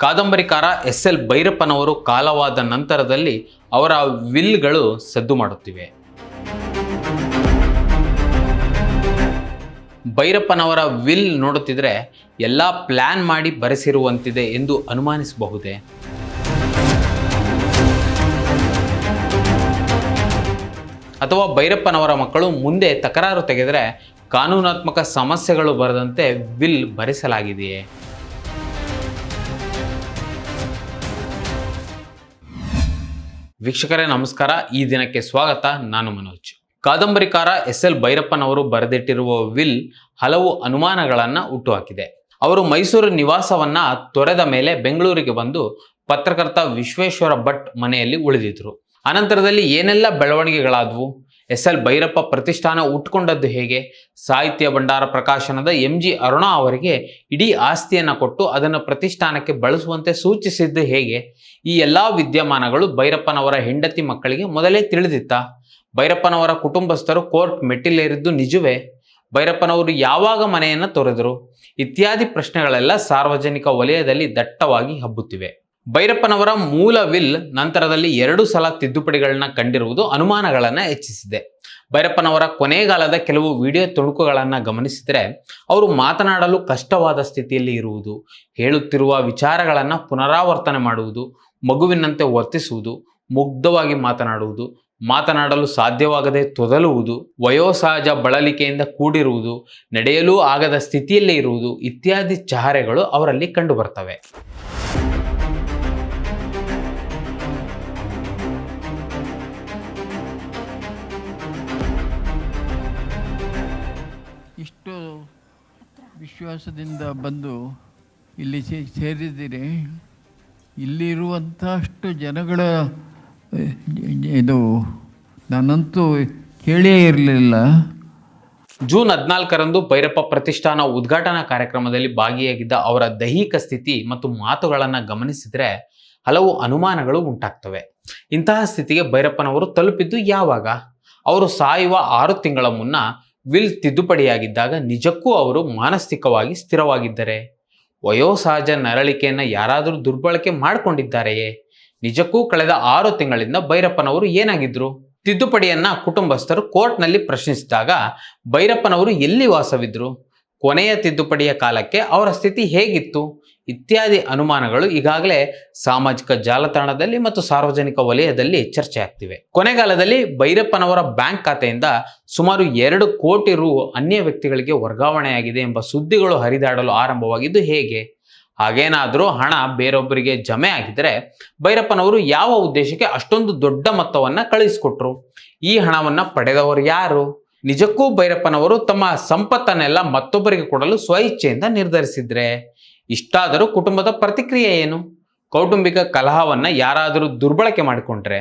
ಕಾದಂಬರಿಕಾರ S L ಭೈರಪ್ಪನವರು ಕಾಲವಾದ ನಂತರದಲ್ಲಿ ಅವರ ವಿಲ್ಗಳು ಸದ್ದು ಮಾಡುತ್ತಿವೆ. ಭೈರಪ್ಪನವರ ವಿಲ್ ನೋಡುತ್ತಿದ್ರೆ ಎಲ್ಲ ಪ್ಲಾನ್ ಮಾಡಿ ಬರೆಸಿರುವಂತಿದೆ ಎಂದು ಅನುಮಾನಿಸಬಹುದೇ? ಅಥವಾ ಭೈರಪ್ಪನವರ ಮಕ್ಕಳು ಮುಂದೆ ತಕರಾರು ತೆಗೆದರೆ ಕಾನೂನಾತ್ಮಕ ಸಮಸ್ಯೆಗಳು ಬರದಂತೆ ವಿಲ್ ಬರೆಸಲಾಗಿದೆಯೇ ವೀಕ್ಷಕರೇ, ನಮಸ್ಕಾರ. ಈ ದಿನಕ್ಕೆ ಸ್ವಾಗತ. ನಾನು ಮನೋಜ್. ಕಾದಂಬರಿಕಾರ ಎಸ್ ಎಲ್ ಭೈರಪ್ಪನವರು ಬರೆದಿಟ್ಟಿರುವ ವಿಲ್ ಹಲವು ಅನುಮಾನಗಳನ್ನು ಹುಟ್ಟುಹಾಕಿದೆ. ಅವರು ಮೈಸೂರು ನಿವಾಸವನ್ನ ತೊರೆದ ಮೇಲೆ ಬೆಂಗಳೂರಿಗೆ ಬಂದು ಪತ್ರಕರ್ತ ವಿಶ್ವೇಶ್ವರ ಭಟ್ ಮನೆಯಲ್ಲಿ ಉಳಿದಿದ್ರು. ಅನಂತರದಲ್ಲಿ ಏನೆಲ್ಲ ಬೆಳವಣಿಗೆಗಳಾದವು? ಎಸ್ ಎಲ್ ಭೈರಪ್ಪ ಪ್ರತಿಷ್ಠಾನ ಉಟ್ಕೊಂಡದ್ದು ಹೇಗೆ? ಸಾಹಿತ್ಯ ಭಂಡಾರ ಪ್ರಕಾಶನದ ಎಂ ಜಿ ಅರುಣಾ ಅವರಿಗೆ ಇಡೀ ಆಸ್ತಿಯನ್ನು ಕೊಟ್ಟು ಅದನ್ನು ಪ್ರತಿಷ್ಠಾನಕ್ಕೆ ಬಳಸುವಂತೆ ಸೂಚಿಸಿದ್ದು ಹೇಗೆ? ಈ ಎಲ್ಲ ವಿದ್ಯಮಾನಗಳು ಭೈರಪ್ಪನವರ ಹೆಂಡತಿ ಮಕ್ಕಳಿಗೆ ಮೊದಲೇ ತಿಳಿದಿತ್ತ. ಭೈರಪ್ಪನವರ ಕುಟುಂಬಸ್ಥರು ಕೋರ್ಟ್ ಮೆಟ್ಟಿಲೇರಿದ್ದು ನಿಜವೇ? ಭೈರಪ್ಪನವರು ಯಾವಾಗ ಮನೆಯನ್ನು ತೊರೆದರು? ಇತ್ಯಾದಿ ಪ್ರಶ್ನೆಗಳೆಲ್ಲ ಸಾರ್ವಜನಿಕ ವಲಯದಲ್ಲಿ ದಟ್ಟವಾಗಿ ಹಬ್ಬುತ್ತಿವೆ. ಭೈರಪ್ಪನವರ ಮೂಲ ವಿಲ್ ನಂತರದಲ್ಲಿ ಎರಡು ಸಲ ತಿದ್ದುಪಡಿಗಳನ್ನ ಕಂಡಿರುವುದು ಅನುಮಾನಗಳನ್ನು ಹೆಚ್ಚಿಸಿದೆ. ಭೈರಪ್ಪನವರ ಕೊನೆಗಾಲದ ಕೆಲವು ವಿಡಿಯೋ ತುಣುಕುಗಳನ್ನು ಗಮನಿಸಿದರೆ ಅವರು ಮಾತನಾಡಲು ಕಷ್ಟವಾದ ಸ್ಥಿತಿಯಲ್ಲಿ ಇರುವುದು, ಹೇಳುತ್ತಿರುವ ವಿಚಾರಗಳನ್ನು ಪುನರಾವರ್ತನೆ ಮಾಡುವುದು, ಮಗುವಿನಂತೆ ವರ್ತಿಸುವುದು, ಮುಗ್ಧವಾಗಿ ಮಾತನಾಡುವುದು, ಮಾತನಾಡಲು ಸಾಧ್ಯವಾಗದೆ ತೊದಲುವುದು, ವಯೋಸಹಜ ಬಳಲಿಕೆಯಿಂದ ಕೂಡಿರುವುದು, ನಡೆಯಲೂ ಆಗದ ಸ್ಥಿತಿಯಲ್ಲೇ ಇರುವುದು ಇತ್ಯಾದಿ ಚಹರೆಗಳು ಅವರಲ್ಲಿ ಕಂಡುಬರ್ತವೆ. ವಿಶ್ವಾಸದಿಂದ ಬಂದು ಇಲ್ಲಿ ಸೇರಿದ್ದೀರಿ. ಇಲ್ಲಿರುವಂಥಷ್ಟು ಜನಗಳ ಇದು ನಾನಂತೂ ಕೇಳೇ ಇರಲಿಲ್ಲ. ಜೂನ್ ಹದಿನಾಲ್ಕರಂದು ಭೈರಪ್ಪ ಪ್ರತಿಷ್ಠಾನ ಉದ್ಘಾಟನಾ ಕಾರ್ಯಕ್ರಮದಲ್ಲಿ ಭಾಗಿಯಾಗಿದ್ದ ಅವರ ದೈಹಿಕ ಸ್ಥಿತಿ ಮತ್ತು ಮಾತುಗಳನ್ನು ಗಮನಿಸಿದರೆ ಹಲವು ಅನುಮಾನಗಳು ಉಂಟಾಗ್ತವೆ. ಇಂತಹ ಸ್ಥಿತಿಗೆ ಭೈರಪ್ಪನವರು ತಲುಪಿದ್ದು ಯಾವಾಗ? ಅವರು ಸಾಯುವ ಆರು ತಿಂಗಳ ಮುನ್ನ ವಿಲ್ ತಿದ್ದುಪಡಿಯಾಗಿದ್ದಾಗ ನಿಜಕ್ಕೂ ಅವರು ಮಾನಸಿಕವಾಗಿ ಸ್ಥಿರವಾಗಿದ್ದರೆ? ವಯೋಸಹಜ ನರಳಿಕೆಯನ್ನು ಯಾರಾದರೂ ದುರ್ಬಳಕೆ ಮಾಡಿಕೊಂಡಿದ್ದಾರೆಯೇ? ನಿಜಕ್ಕೂ ಕಳೆದ ಆರು ತಿಂಗಳಿಂದ ಭೈರಪ್ಪನವರು ಏನಾಗಿದ್ರು? ತಿದ್ದುಪಡಿಯನ್ನ ಕುಟುಂಬಸ್ಥರು ಕೋರ್ಟ್ನಲ್ಲಿ ಪ್ರಶ್ನಿಸಿದಾಗ ಭೈರಪ್ಪನವರು ಎಲ್ಲಿ ವಾಸವಿದ್ರು? ಕೊನೆಯ ತಿದ್ದುಪಡಿಯ ಕಾಲಕ್ಕೆ ಅವರ ಸ್ಥಿತಿ ಹೇಗಿತ್ತು ಇತ್ಯಾದಿ ಅನುಮಾನಗಳು ಈಗಾಗಲೇ ಸಾಮಾಜಿಕ ಜಾಲತಾಣದಲ್ಲಿ ಮತ್ತು ಸಾರ್ವಜನಿಕ ವಲಯದಲ್ಲಿ ಚರ್ಚೆ ಆಗ್ತಿವೆ. ಕೊನೆಗಾಲದಲ್ಲಿ ಭೈರಪ್ಪನವರ ಬ್ಯಾಂಕ್ ಖಾತೆಯಿಂದ ಸುಮಾರು ಎರಡು ಕೋಟಿ ರು ಅನ್ಯ ವ್ಯಕ್ತಿಗಳಿಗೆ ವರ್ಗಾವಣೆಯಾಗಿದೆ ಎಂಬ ಸುದ್ದಿಗಳು ಹರಿದಾಡಲು ಆರಂಭವಾಗಿದ್ದು ಹೇಗೆ? ಹಾಗೇನಾದರೂ ಹಣ ಬೇರೊಬ್ಬರಿಗೆ ಜಮೆ ಆಗಿದ್ದರೆ ಭೈರಪ್ಪನವರು ಯಾವ ಉದ್ದೇಶಕ್ಕೆ ಅಷ್ಟೊಂದು ದೊಡ್ಡ ಮೊತ್ತವನ್ನು ಕಳಿಸಿಕೊಟ್ರು? ಈ ಹಣವನ್ನು ಪಡೆದವರು ಯಾರು? ನಿಜಕ್ಕೂ ಭೈರಪ್ಪನವರು ತಮ್ಮ ಸಂಪತ್ತನ್ನೆಲ್ಲ ಮತ್ತೊಬ್ಬರಿಗೆ ಕೊಡಲು ಸ್ವಇಚ್ಛೆಯಿಂದ ನಿರ್ಧರಿಸಿದ್ರೆ. ಇಷ್ಟಾದರೂ ಕುಟುಂಬದ ಪ್ರತಿಕ್ರಿಯೆ ಏನು? ಕೌಟುಂಬಿಕ ಕಲಹವನ್ನು ಯಾರಾದರೂ ದುರ್ಬಳಕೆ ಮಾಡಿಕೊಂಡ್ರೆ.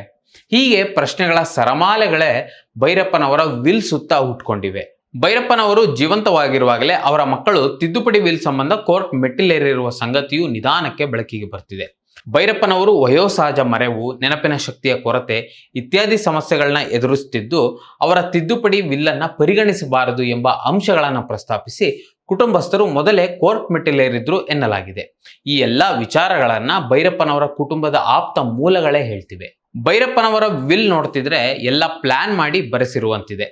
ಹೀಗೆ ಪ್ರಶ್ನೆಗಳ ಸರಮಾಲೆಗಳೇ ಭೈರಪ್ಪನವರ ವಿಲ್ ಸುತ್ತ ಹುಟ್ಕೊಂಡಿವೆ. ಭೈರಪ್ಪನವರು ಜೀವಂತವಾಗಿರುವಾಗಲೇ ಅವರ ಮಕ್ಕಳು ತಿದ್ದುಪಡಿ ವಿಲ್ ಸಂಬಂಧ ಕೋರ್ಟ್ ಮೆಟ್ಟಿಲೇರಿರುವ ಸಂಗತಿಯು ನಿಧಾನಕ್ಕೆ ಬೆಳಕಿಗೆ ಬರ್ತಿದೆ. ಭೈರಪ್ಪನವರು ವಯೋಸಹಜ ಮರೆವು, ನೆನಪಿನ ಶಕ್ತಿಯ ಕೊರತೆ ಇತ್ಯಾದಿ ಸಮಸ್ಯೆಗಳನ್ನ ಎದುರಿಸುತ್ತಿದ್ದು ಅವರ ತಿದ್ದುಪಡಿ ವಿಲ್ಲನ್ನ ಪರಿಗಣಿಸಬಾರದು ಎಂಬ ಅಂಶಗಳನ್ನು ಪ್ರಸ್ತಾಪಿಸಿ ಕುಟುಂಬಸ್ಥರು ಮೊದಲೇ ಕೋರ್ಟ್ ಮೆಟ್ಟಿಲೇರಿದ್ರು ಎನ್ನಲಾಗಿದೆ. ಈ ಎಲ್ಲ ವಿಚಾರಗಳನ್ನ ಭೈರಪ್ಪನವರ ಕುಟುಂಬದ ಆಪ್ತ ಮೂಲಗಳೇ ಹೇಳ್ತಿವೆ. ಭೈರಪ್ಪನವರ ವಿಲ್ ನೋಡ್ತಿದ್ರೆ ಎಲ್ಲ ಪ್ಲಾನ್ ಮಾಡಿ ಬರೆಸಿರುವಂತಿದೆ.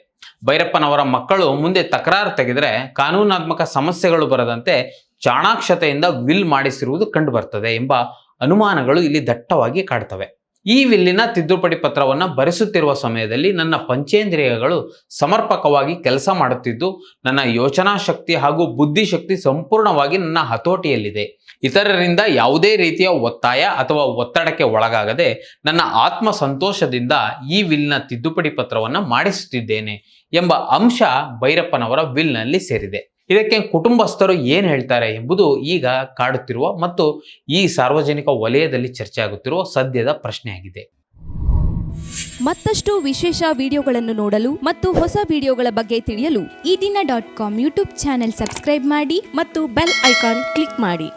ಭೈರಪ್ಪನವರ ಮಕ್ಕಳು ಮುಂದೆ ತಕರಾರು ತೆಗೆದರೆ ಕಾನೂನಾತ್ಮಕ ಸಮಸ್ಯೆಗಳು ಬರದಂತೆ ಚಾಣಾಕ್ಷತೆಯಿಂದ ವಿಲ್ ಮಾಡಿಸಿರುವುದು ಕಂಡುಬರ್ತದೆ ಎಂಬ ಅನುಮಾನಗಳು ಇಲ್ಲಿ ದಟ್ಟವಾಗಿ ಕಾಡ್ತವೆ. ಈ ವಿಲ್ಲಿನ ತಿದ್ದುಪಡಿ ಪತ್ರವನ್ನು ಬರೆಸುತ್ತಿರುವ ಸಮಯದಲ್ಲಿ ನನ್ನ ಪಂಚೇಂದ್ರಿಯಗಳು ಸಮರ್ಪಕವಾಗಿ ಕೆಲಸ ಮಾಡುತ್ತಿದ್ದು, ನನ್ನ ಯೋಚನಾ ಶಕ್ತಿ ಹಾಗೂ ಬುದ್ಧಿಶಕ್ತಿ ಸಂಪೂರ್ಣವಾಗಿ ನನ್ನ ಹತೋಟಿಯಲ್ಲಿದೆ. ಇತರರಿಂದ ಯಾವುದೇ ರೀತಿಯ ಒತ್ತಾಯ ಅಥವಾ ಒತ್ತಡಕ್ಕೆ ಒಳಗಾಗದೆ ನನ್ನ ಆತ್ಮ ಸಂತೋಷದಿಂದ ಈ ವಿಲ್ನ ತಿದ್ದುಪಡಿ ಪತ್ರವನ್ನು ಮಾಡಿಸುತ್ತಿದ್ದೇನೆ ಎಂಬ ಅಂಶ ಭೈರಪ್ಪನವರ ವಿಲ್ನಲ್ಲಿ ಸೇರಿದೆ. ಇದಕ್ಕೆ ಕುಟುಂಬಸ್ಥರು ಏನು ಹೇಳ್ತಾರೆ ಎಂಬುದು ಈಗ ಕಾಡುತ್ತಿರುವ ಮತ್ತು ಈ ಸಾರ್ವಜನಿಕ ವಲಯದಲ್ಲಿ ಚರ್ಚೆ ಆಗುತ್ತಿರುವ ಸದ್ಯದ ಪ್ರಶ್ನೆಯಾಗಿದೆ ಮತ್ತಷ್ಟು ವಿಶೇಷ ವಿಡಿಯೋಗಳನ್ನು ನೋಡಲು ಮತ್ತು ಹೊಸ ವಿಡಿಯೋಗಳ ಬಗ್ಗೆ ತಿಳಿಯಲು ಈ ದಿನ dot com YouTube channel subscribe ಮಾಡಿ ಮತ್ತು ಬೆಲ್ ಐಕಾನ್ ಕ್ಲಿಕ್ ಮಾಡಿ.